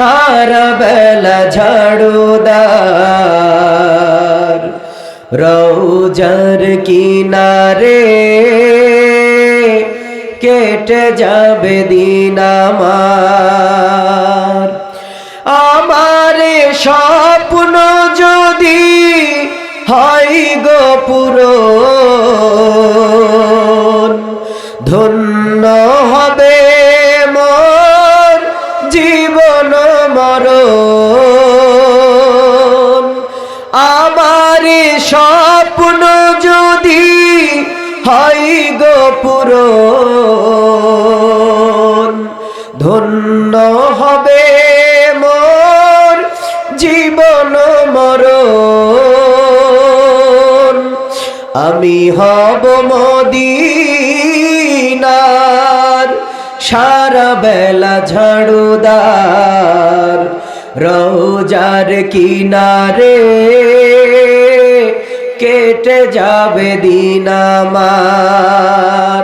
সারা বেলা ঝাড়ুদার। রৌজার কিনারে কেটে যাবে দিন আমার। আমার স্বপ্ন যদি হয় গো পুরন ধন্য জীবন মরণ। আমার স্বপ্ন যদি হয় গো পুরন ধন্য হবে মোর জীবন মরণ। আমি হব মদিনার সারা বেলা ঝাড়ুদার রোজার কিনারে কেটে যাবে দিন আমার।